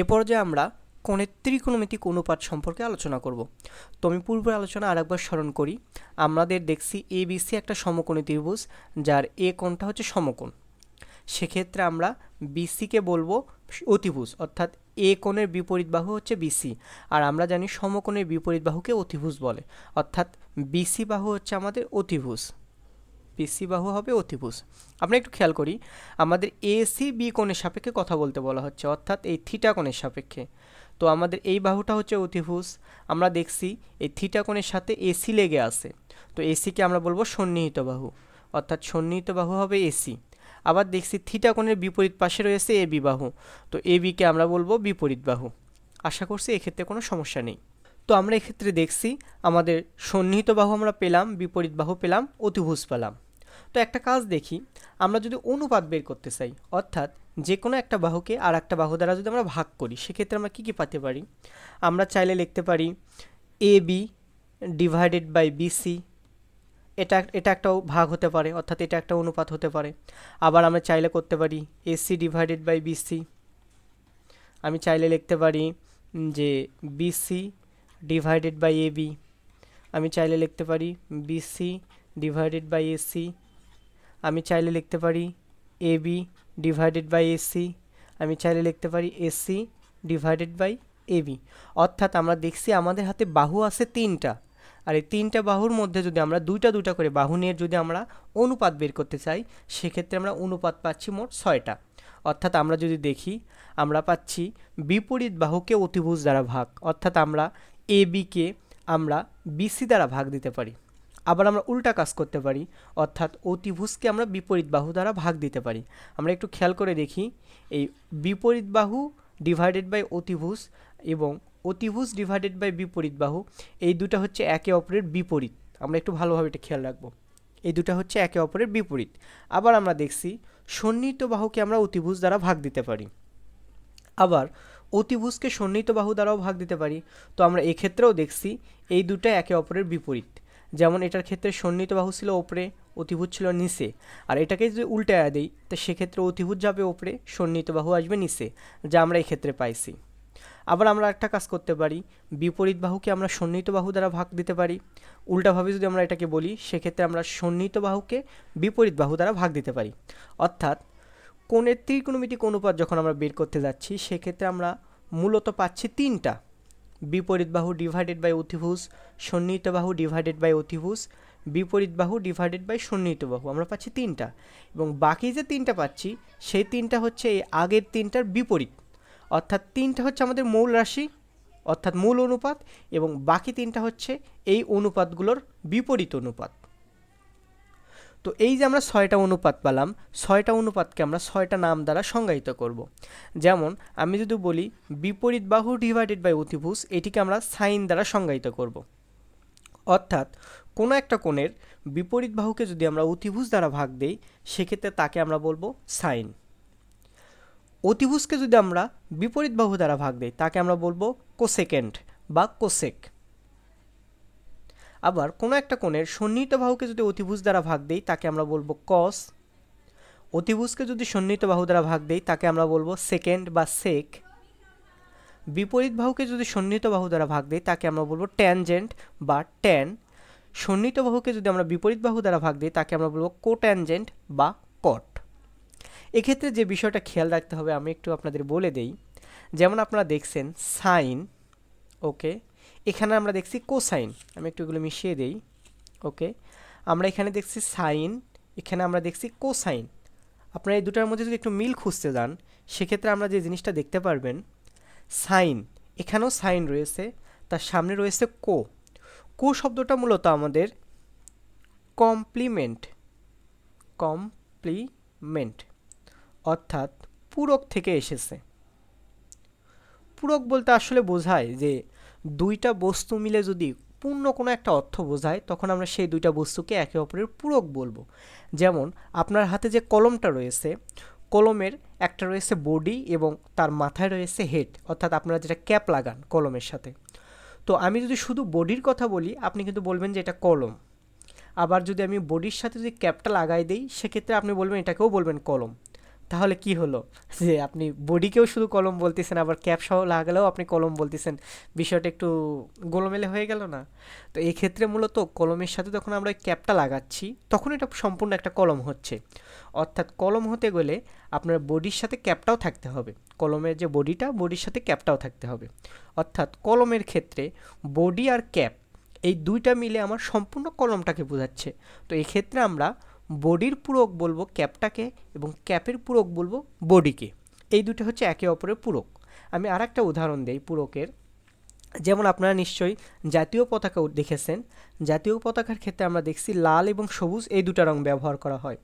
এ পর্যায়ে আমরা কোণের ত্রিকোণমিতিক অনুপাত সম্পর্কে আলোচনা করব। তো আমি পূর্বের আলোচনা আরেকবার স্মরণ করি। আমাদের দেখছি এ বিসি একটা সমকোণী ত্রিভুজ, যার এ কোণটা হচ্ছে সমকোণ। সেক্ষেত্রে আমরা বিসিকে বলব অতিভুজ, অর্থাৎ এ কোণের বিপরীত বাহু হচ্ছে বিসি আর আমরা জানি সমকোণের বিপরীত বাহুকে অতিভুজ বলে, অর্থাৎ বিসি বাহু হচ্ছে আমাদের অতিভুজ। বিসি বাহু হবে অতিভুজ। আমরা একটু খেয়াল করি, আমাদের এসি বি কোণের সাপেক্ষে কথা বলতে বলা হচ্ছে, অর্থাৎ এই থিটা কোণের সাপেক্ষে। তো আমাদের এই বাহুটা হচ্ছে অতিভুজ, আমরা দেখছি এই থিটা কোণের সাথে এসি লেগে আছে। তো এসিকে আমরা বলব সন্নিহিত বাহু, অর্থাৎ সন্নিহিত বাহু হবে এসি আবার দেখছি থিটা কোণের বিপরীত পাশে রয়েছে এ, বি বাহু, তো এ বিকে আমরা বলব বিপরীত বাহু। আশা করছি এক্ষেত্রে কোনো সমস্যা নেই। তো আমরা এক্ষেত্রে দেখছি, আমাদের সন্নিহিত বাহু আমরা পেলাম, বিপরীত বাহু পেলাম, অতিভুজ পেলাম। তো একটা কাজ দেখি, আমরা যদি অনুপাত বের করতে চাই, অর্থাৎ যে কোনো একটা বাহুকে আর একটা বাহু দ্বারা যদি আমরা ভাগ করি, সেক্ষেত্রে আমরা কী কী পাতে পারি? আমরা চাইলে লিখতে পারি A B divided by BC এটা এটা একটা ভাগ হতে পারে, অর্থাৎ এটা একটা অনুপাত হতে পারে। আবার আমরা চাইলে করতে পারি এসি ডিভাইডেড বাই বিসি আমি চাইলে লিখতে পারি যে BC divided by A B আমি চাইলে লিখতে পারি বিসি ডিভাইডেড বাই এসি আমি চাইলে লিখতে পারি A B divided by AC আমি চাইলে লিখতে পারি AC divided by A B অর্থাৎ আমরা দেখছি আমাদের হাতে বাহু আছে তিনটা। আর এই তিনটা বাহুর মধ্যে যদি আমরা দুইটা দুইটা করে বাহু নিয়ে যদি আমরা অনুপাত বের করতে চাই, সেক্ষেত্রে আমরা অনুপাত পাচ্ছি মোট ছয়টা। অর্থাৎ আমরা যদি দেখি, আমরা পাচ্ছি বিপরীত বাহুকে অতিভুজ দ্বারা ভাগ। অর্থাৎ আমরা এ বিকে আমরা বিসি দ্বারা ভাগ দিতে পারি। আবার আমরা উল্টা কাজ করতে পারি, অর্থাৎ অতিভুজকে আমরা বিপরীত বাহু দ্বারা ভাগ দিতে পারি। আমরা একটু খেয়াল করে দেখি, এই বিপরীত বাহু ডিভাইডেড বাই অতিভুজ এবং অতিভুজ ডিভাইডেড বাই বিপরীত বাহু, এই দুটা হচ্ছে একে অপরের বিপরীত। আমরা একটু ভালোভাবে এটা খেয়াল রাখব। এই দুটা হচ্ছে একে অপরের বিপরীত। আবার আমরা দেখছি, সন্নিহিত বাহুকে আমরা অতিভুজ দ্বারা ভাগ দিতে পারি। আবার অতিভুজকে সন্নিহিত বাহু দ্বারাও ভাগ দিতে পারি। তো আমরা এক্ষেত্রেও দেখছি, এই দুটা একে অপরের বিপরীত। যেমন এটার ক্ষেত্রে সন্নিহিত বাহু ছিল ওপরে, অতিভুজ ছিল নিচে। আর এটাকে যদি উল্টে দিই, তো সেক্ষেত্রে অতিভুজ যাবে ওপরে, সন্নিহিত বাহু আসবে নিচে, যা আমরা এক্ষেত্রে পাইছি। আবার আমরা একটা কাজ করতে পারি, বিপরীত বাহুকে আমরা সন্নিহিত বাহু দ্বারা ভাগ দিতে পারি। উল্টাভাবে যদি আমরা এটাকে বলি, সেক্ষেত্রে আমরা সন্নিহিত বাহুকে বিপরীত বাহু দ্বারা ভাগ দিতে পারি। অর্থাৎ, কোণের ত্রিকোণমিতিক অনুপাত যখন আমরা বের করতে যাচ্ছি, সেক্ষেত্রে আমরা মূলত পাচ্ছি তিনটা। বিপরীত বাহু ডিভাইডেড বাই অতিভুজ, সন্নিহিত বাহু ডিভাইডেড বাই অতিভুজ, বিপরীত বাহু ডিভাইডেড বাই সন্নিহিত বাহু। আমরা পাচ্ছি তিনটা। এবং বাকি যে তিনটা পাচ্ছি, সেই তিনটা হচ্ছে এই আগের তিনটার বিপরীত। অর্থাৎ তিনটা হচ্ছে আমাদের মূল রাশি, অর্থাৎ মূল অনুপাত, এবং বাকি তিনটা হচ্ছে এই অনুপাতগুলোর বিপরীত অনুপাত। তো এই যে আমরা ছয়টা অনুপাত পেলাম, ছয়টা অনুপাতকে আমরা ছয়টা নাম দ্বারা সংজ্ঞায়িত করব। যেমন, আমি যদি বলি বিপরীত বাহু ডিভাইডেড বাই অতিভুজ, এটিকে আমরা সাইন দ্বারা সংজ্ঞায়িত করব। অর্থাৎ, কোনো একটা কোণের বিপরীত বাহুকে যদি আমরা অতিভুজ দ্বারা ভাগ দেই, সেক্ষেত্রে তাকে আমরা বলব সাইন অতিভুজকে যদি আমরা বিপরীত বাহু দ্বারা ভাগ দেই, তাকে আমরা বলব কোসেকেন্ড বা কোসেক আবার কোনো একটা কোণের সন্নিহিত বাহুকে যদি অতিভুজ দ্বারা ভাগ দেই, তাকে আমরা বলব কস অতিভুজকে যদি সন্নিহিত বাহু দ্বারা ভাগ দেই, তাকে আমরা বলব সেকেন্ড বা সেক বিপরীত বাহুকে যদি সন্নিহিত বাহু দ্বারা ভাগ দেই, তাকে আমরা বলব ট্যানজেন্ট বা ট্যান সন্নিহিত বাহুকে যদি আমরা বিপরীত বাহু দ্বারা ভাগ দিই, তাকে আমরা বলব কোট্যানজেন্ট বা কট এক্ষেত্রে যে বিষয়টা খেয়াল রাখতে হবে, আমি একটু আপনাদের বলে দেই। যেমন আপনারা দেখছেন সাইন, ওকে এখানে আমরা দেখছি কোসাইন আমি একটু এগুলো মিশিয়ে দেই ওকে আমরা এখানে দেখছি সাইন এখানে আমরা দেখছি কোসাইন আপনারা এই দুটার মধ্যে যদি একটু মিল খুঁজতে যান, সেক্ষেত্রে আমরা যে জিনিসটা দেখতে পারবেন সাইন এখানেও সাইন রয়েছে, তার সামনে রয়েছে কো কো শব্দটা মূলত আমাদের কমপ্লিমেন্ট কমপ্লিমেন্ট অর্থাৎ পূরক থেকে এসেছে। পূরক বলতে আসলে বোঝায় যে দুইটা বস্তু মিলে যদি পূর্ণ কোনো একটা অর্থ বোঝায়, তখন আমরা সেই দুইটা বস্তুকে একে অপরের পূরক বলব। যেমন, আপনার হাতে যে কলমটা রয়েছে, কলমের একটা রয়েছে বডি এবং তার মাথায় রয়েছে হেড, অর্থাৎ আপনারা যেটা ক্যাপ লাগান কলমের সাথে। তো আমি যদি শুধু বডির কথা বলি, আপনি কিন্তু বলবেন যে এটা কলম। আবার যদি আমি বডির সাথে যদি ক্যাপটা লাগাই দিই, সেক্ষেত্রে আপনি বলবেন এটাকেও বলবেন কলম। তাহলে কি হলো? যে আপনি বডিকেও শুধু কলম বলতেছেন, আবার ক্যাপ সহ লাগালেও আপনি কলম বলতেছেন। বিষয়টা একটু গোলমেলে হয়ে গেল না? তো এই ক্ষেত্রে মূলত কলমের সাথে যখন আমরা ওই ক্যাপটা লাগাচ্ছি, তখন এটা সম্পূর্ণ একটা কলম হচ্ছে। অর্থাৎ কলম হতে গেলে আপনার বডির সাথে ক্যাপটাও থাকতে হবে। কলমের যে বডিটা, বডির সাথে ক্যাপটাও থাকতে হবে। অর্থাৎ কলমের ক্ষেত্রে বডি আর ক্যাপ, এই দুইটা মিলে আমার সম্পূর্ণ কলমটাকে বোঝাচ্ছে। তো এক্ষেত্রে আমরা বডির পূরক বলব ক্যাপটাকে এবং ক্যাপের পূরক বলব বডিকে। এই দুটো হচ্ছে একে অপরের পূরক। আমি আর একটা উদাহরণ দিই পূরকের। যেমন আপনারা নিশ্চয়ই জাতীয় পতাকা দেখেছেন। জাতীয় পতাকার ক্ষেত্রে আমরা দেখছি লাল এবং সবুজ এই দুটো রং ব্যবহার করা হয়।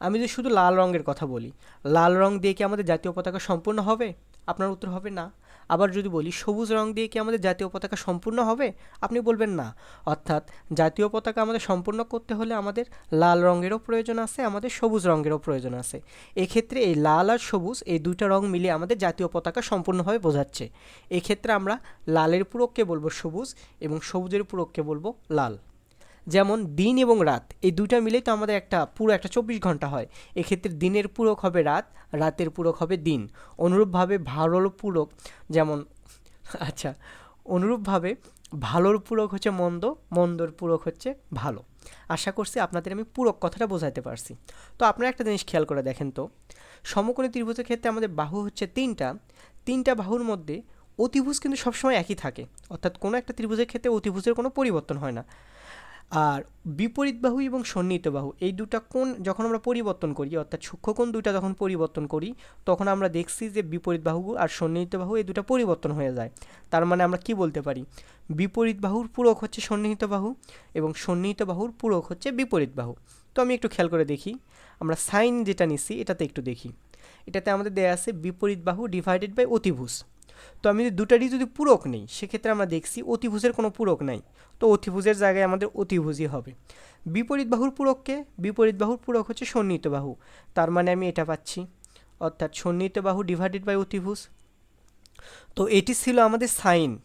আমি যদি শুধু লাল রঙের কথা বলি, লাল রং দিয়ে কি আমাদের জাতীয় পতাকা সম্পূর্ণ হবে? আপনার উত্তর হবে না। আবার যদি বলি, সবুজ রং দিয়ে কি আমাদের জাতীয় পতাকা সম্পূর্ণ হবে? আপনি বলবেন না। অর্থাৎ জাতীয় পতাকা আমাদের সম্পূর্ণ করতে হলে আমাদের লাল রঙেরও প্রয়োজন আছে, আমাদের সবুজ রঙেরও প্রয়োজন আছে। এক্ষেত্রে এই লাল আর সবুজ, এই দুইটা রং মিলিয়ে আমাদের জাতীয় পতাকা সম্পূর্ণভাবে বোঝাচ্ছে। এক্ষেত্রে আমরা লালের পুরককে বলব সবুজ এবং সবুজের পুরককে বলব লাল। যেমন দিন এবং রাত, এই দুইটা মিলেই তো আমাদের একটা পুরো একটা চব্বিশ ঘণ্টা হয়। এক্ষেত্রে দিনের পূরক হবে রাত, রাতের পূরক হবে দিন। অনুরূপভাবে ভালোর পূরক যেমন আচ্ছা অনুরূপভাবে ভালোর পূরক হচ্ছে মন্দ, মন্দর পূরক হচ্ছে ভালো। আশা করছি আপনাদের আমি পূরক কথাটা বোঝাতে পারছি। তো আপনারা একটা জিনিস খেয়াল করে দেখেন তো, সমকোণী ত্রিভুজের ক্ষেত্রে আমাদের বাহু হচ্ছে তিনটা। তিনটা বাহুর মধ্যে অতিভুজ কিন্তু সবসময় একই থাকে। অর্থাৎ কোনো একটা ত্রিভুজের ক্ষেত্রে অতিভুজের কোনো পরিবর্তন হয় না। আর বিপরীত বাহু এবং সন্নিহিত বাহু, এই দুটা কোণ যখন আমরা পরিবর্তন করি, অর্থাৎ সূক্ষ্মকোণ দুটা যখন পরিবর্তন করি, তখন আমরা দেখছি যে বিপরীত বাহু আর সন্নিহিত বাহু এই দুটা পরিবর্তন হয়ে যায়। তার মানে আমরা কি বলতে পারি? বিপরীত বাহুর পূরক হচ্ছে সন্নিহিত বাহু এবং সন্নিহিত বাহুর পূরক হচ্ছে বিপরীত বাহু। তো আমি একটু খেয়াল করে দেখি। আমরা সাইন যেটা নিচ্ছি এটাতে একটু দেখি। এটাতে আমাদের দেয়া আছে বিপরীত বাহু ডিভাইডেড বাই অতিভুজ। তো আমি যদি দুটারই যদি পূরক নেই, সেক্ষেত্রে আমরা দেখছি অতিভুজের কোনো পূরক নাই। তো অতিভুজের জায়গায় আমাদের অতিভুজই হবে। বিপরীত বাহুর পূরককে, বিপরীত বাহুর পূরক হচ্ছে সন্নিহিত বাহু। তার মানে আমি এটা পাচ্ছি। অর্থাৎ সন্নিহিত বাহু ডিভাইডেড বাই অতিভুজ। তো এটি ছিল আমাদের সাইন।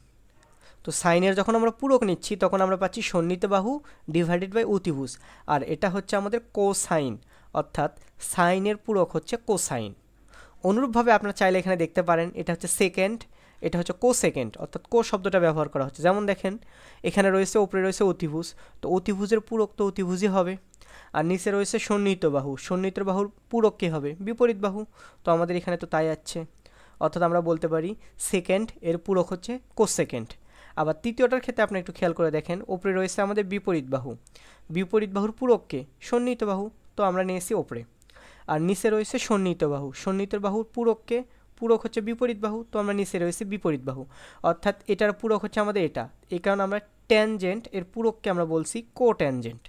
তো সাইনের যখন আমরা পূরক নিচ্ছি, তখন আমরা পাচ্ছি সন্নিহিত বাহু ডিভাইডেড বাই অতিভুজ। আর এটা হচ্ছে আমাদের কোসাইন অর্থাৎ সাইনের পূরক হচ্ছে কোসাইন অনুরূপভাবে আপনারা চাইলে এখানে দেখতে পারেন, এটা হচ্ছে সেকেন্ড এটা হচ্ছে কো সেকেন্ড অর্থাৎ কো শব্দটা ব্যবহার করা হচ্ছে। যেমন দেখেন, এখানে রয়েছে ওপরে রয়েছে অতিভুজ। তো অতিভুজের পূরক তো অতিভুজই হবে। আর নিচে রয়েছে সন্নিহিত বাহু। সন্নিহিত বাহুর পূরক হবে? বিপরীত বাহু। তো আমাদের এখানে তো তাই আছে। অর্থাৎ আমরা বলতে পারি সেকেন্ড এর পূরক হচ্ছে কো সেকেন্ড আবার তৃতীয়টার ক্ষেত্রে আপনি একটু খেয়াল করে দেখেন ওপরে রয়েছে আমাদের বিপরীত বাহু। বিপরীত বাহুর পূরককে সন্নিহিত বাহু। তো আমরা নিয়েছি ওপরে আর নিচে রয়েছে সন্নিহিত বাহু। সন্নিহিত বাহুর পূরককে, পূরক হচ্ছে বিপরীত বাহু, তো আমরা নিচে রয়েছে বিপরীত বাহু। অর্থাৎ এটার পূরক হচ্ছে আমাদের এটা। এই কারণে আমরা ট্যানজেন্ট এর পূরককে আমরা বলছি কো ট্যানজেন্ট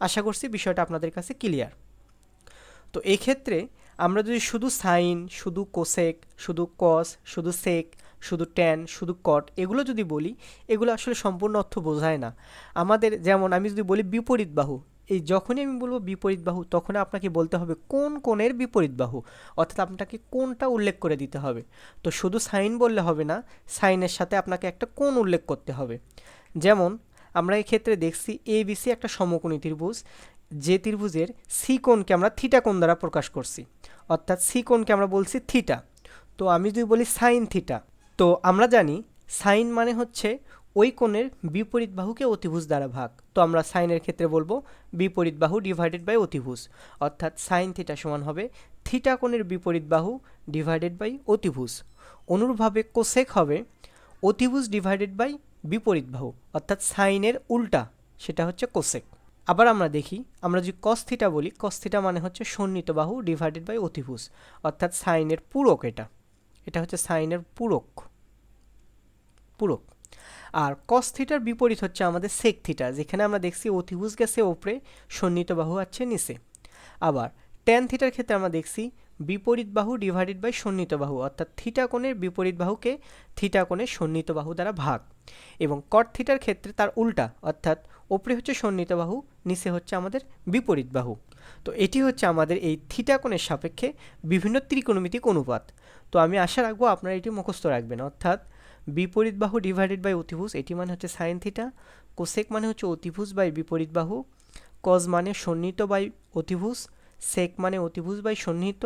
আশা করছি বিষয়টা আপনাদের কাছে ক্লিয়ার তো এই ক্ষেত্রে আমরা যদি শুধু সাইন, শুধু কোসেক শুধু কস শুধু সেক শুধু ট্যান শুধু কট এগুলো যদি বলি, এগুলো আসলে সম্পূর্ণ অর্থ বোঝায় না। আমাদের যেমন আমি যদি বলি বিপরীত বাহু এই যখনই আমি বলব বিপরীত বাহু তখন আপনাকে বলতে হবে কোন কোণের বিপরীত বাহু, অর্থাৎ আপনাকে কোনটা উল্লেখ করে দিতে হবে। তো শুধু সাইন বললে হবে না, সাইনের সাথে আপনাকে একটা কোণ উল্লেখ করতে হবে। যেমন, আমরা ক্ষেত্রে দেখছি এ বিসি একটা সমকোণী ত্রিভুজ, যে ত্রিভুজের সি কোণকে আমরা থিটা কোণ দ্বারা প্রকাশ করছি। অর্থাৎ সি কোণকে আমরা বলছি থিটা। তো আমি যদি বলি সাইন থিটা, তো আমরা জানি সাইন মানে হচ্ছে ওই কোণের বিপরীত বাহুকে অতিভুজ দ্বারা ভাগ। তো আমরা সাইনের ক্ষেত্রে বলব বিপরীত বাহু ডিভাইডেড বাই অতিভুজ। অর্থাৎ সাইন থিটা সমান হবে থিটা কোণের বিপরীত বাহু ডিভাইডেড বাই অতিভুজ। অনুরূপভাবে কোসেক হবে অতিভুজ ডিভাইডেড বাই বিপরীত বাহু, অর্থাৎ সাইনের উল্টা, সেটা হচ্ছে কোসেক আবার আমরা দেখি, আমরা যদি কস্থিটা বলি কস্থিটা মানে হচ্ছে সন্নিহিত বাহু ডিভাইডেড বাই অতিভুজ, অর্থাৎ সাইনের পূরক এটা। এটা হচ্ছে সাইনের পূরক। পূরক। আর কস থিটার বিপরীত হচ্ছে আমাদের সেক থিটা যেখানে আমরা দেখছি অতিভুজ গেছে ওপরে, সন্নিহিত বাহু আছে নিচে। আবার ট্যান থিটার ক্ষেত্রে আমরা দেখছি বিপরীত বাহু ডিভাইডেড বাই সন্নিহিত বাহু, অর্থাৎ থিটা কোণের বিপরীত বাহুকে থিটা কোণের সন্নিহিত বাহু দ্বারা ভাগ। এবং কট থিটার ক্ষেত্রে তার উল্টা, অর্থাৎ ওপরে হচ্ছে সন্নিহিত বাহু, নিচে হচ্ছে আমাদের বিপরীত বাহু। তো এটি হচ্ছে আমাদের এই থিটা কোণের সাপেক্ষে বিভিন্ন ত্রিকোণমিতিক অনুপাত। তো আমি আশা রাখব আপনারা এটি মুখস্থ রাখবেন। অর্থাৎ বিপরীত বাহু ডিভাইডেড বাই অতিভুজ, এটি মানে হচ্ছে সাইন থিটা কোসেক মানে হচ্ছে অতিভুজ বাই বিপরীত বাহু কজ মানে সন্নিহিত বাই অতিভুজ সেক মানে অতিভুজ বাই সন্নিহিত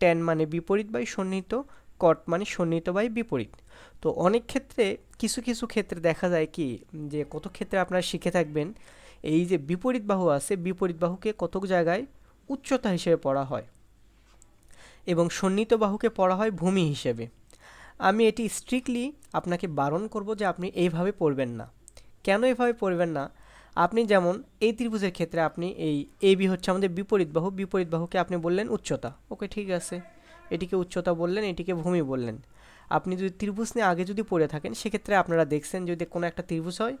ট্যান মানে বিপরীত বাই সন্নিহিত কট মানে সন্নিহিত বাই বিপরীত। তো অনেক ক্ষেত্রে, কিছু কিছু ক্ষেত্রে দেখা যায় কি, যে কত ক্ষেত্রে আপনারা শিখে থাকবেন এই যে বিপরীত বাহু আছে, বিপরীত বাহুকে কতক জায়গায়? উচ্চতা হিসেবে পড়া হয়। এবং সন্নিহিত বাহুকে পড়া হয় ভূমি হিসেবে। আমি এটি স্ট্রিক্টলি আপনাকে বারণ করব যে আপনি এইভাবে পড়বেন না। কেন এভাবে পড়বেন না? আপনি যেমন এই ত্রিভুজের ক্ষেত্রে আপনি এই এ বি হচ্ছে আমাদের বিপরীত বাহু, বিপরীত বাহুকে আপনি বললেন উচ্চতা। ওকে, ঠিক আছে। এটিকে উচ্চতা বললেন, এটিকে ভূমি বললেন। আপনি যদি ত্রিভুজ নিয়ে আগে যদি পড়ে থাকেন, সেক্ষেত্রে আপনারা দেখছেন যদি কোনো একটা ত্রিভুজ হয়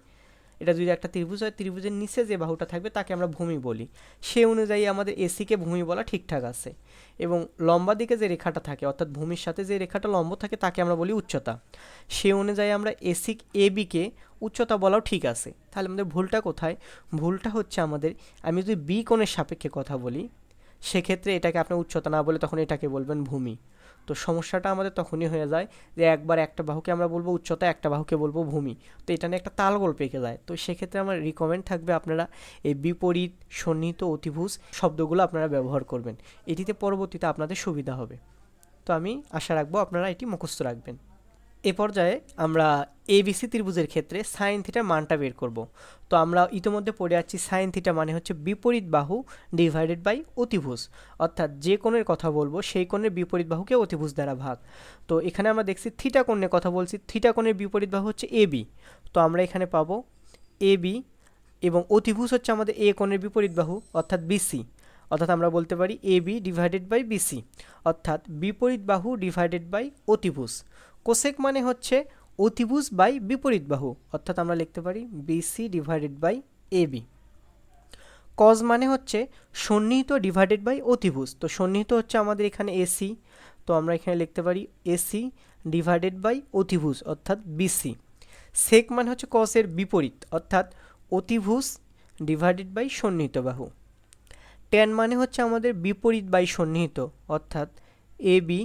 এটা যদি একটা ত্রিভুজ হয়, ত্রিভুজের নিচে যে বাহুটা থাকবে তাকে আমরা ভূমি বলি। সে অনুযায়ী আমাদের এসিকে ভূমি বলা ঠিকঠাক আছে। এবং লম্বা দিকে যে রেখাটা থাকে, অর্থাৎ ভূমির সাথে যে রেখাটা লম্ব থাকে তাকে আমরা বলি উচ্চতা। সে অনুযায়ী আমরা এসি এ বিকে উচ্চতা বলাও ঠিক আছে। তাহলে আমাদের ভুলটা কোথায়? ভুলটা হচ্ছে আমাদের, আমি যদি বি কোণের সাপেক্ষে কথা বলি সেক্ষেত্রে এটাকে আপনি উচ্চতা না বলে তখন এটাকে বলবেন ভূমি। তো সমস্যাটা আমাদের তখনই হয়ে যায় যে একবার একটা বাহুকে আমরা বলব উচ্চতা, একটা বাহুকে বলব ভূমি। তো এটা নিয়ে একটা তালগোল পেকে যায়। তো সেক্ষেত্রে আমার রিকমেন্ড থাকবে আপনারা এই বিপরীত, সন্নিহিত, অতিভুজ শব্দগুলো আপনারা ব্যবহার করবেন। এটিতে পরবর্তীতে আপনাদের সুবিধা হবে। তো আমি আশা রাখব আপনারা এটি মুখস্থ রাখবেন। এ পর্যায়ে আমরা এবিসি ত্রিভুজের ক্ষেত্রে সাইন থিটার মানটা বের করব। তো আমরা ইতিমধ্যে পড়ে যাচ্ছি সাইন থিটা মানে হচ্ছে বিপরীত বাহু ডিভাইডেড বাই অতিভুজ। অর্থাৎ যে কোণের কথা বলব, সেই কোণের বিপরীত বাহুকে অতিভুজ দ্বারা ভাগ। তো এখানে আমরা দেখছি থিটা কোণের কথা বলছি থিটা কোণের বিপরীত বাহু হচ্ছে এ বি তো আমরা এখানে পাবো এ বি এবং অতিভুজ হচ্ছে আমাদের এ কোণের বিপরীত বাহু, অর্থাৎ বিসি অর্থাৎ আমরা বলতে পারি A B divided by BC অর্থাৎ বিপরীত বাহু ডিভাইডেড বাই অতিভুজ। কোসেক মানে হচ্ছে অতিভুজ বাই বিপরীত বাহু, অর্থাৎ আমরা লিখতে পারি BC divided by A B cos মানে হচ্ছে সন্নিহিত ডিভাইডেড বাই অতিভুজ, তো সন্নিহিত হচ্ছে আমাদের এখানে এসি তো আমরা এখানে লিখতে পারি এসি ডিভাইডেড বাই অতিভুজ, অর্থাৎ বিসি সেক মানে হচ্ছে কসের বিপরীত, অর্থাৎ অতিভুজ ডিভাইডেড বাই সন্নিহিত বাহু। ট্যান মানে হচ্ছে আমাদের বিপরীত বাই সন্নিহিত, অর্থাৎ A B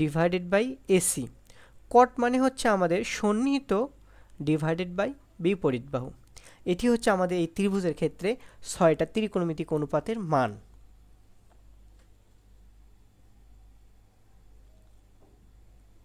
divided by AC cot মানে হচ্ছে আমাদের সন্নিহিত ডিভাইডেড বাই বিপরীত বাহু। এটি হচ্ছে আমাদের এই ত্রিভুজের ক্ষেত্রে ছয়টা ত্রিকোণমিতিক অনুপাতের মান।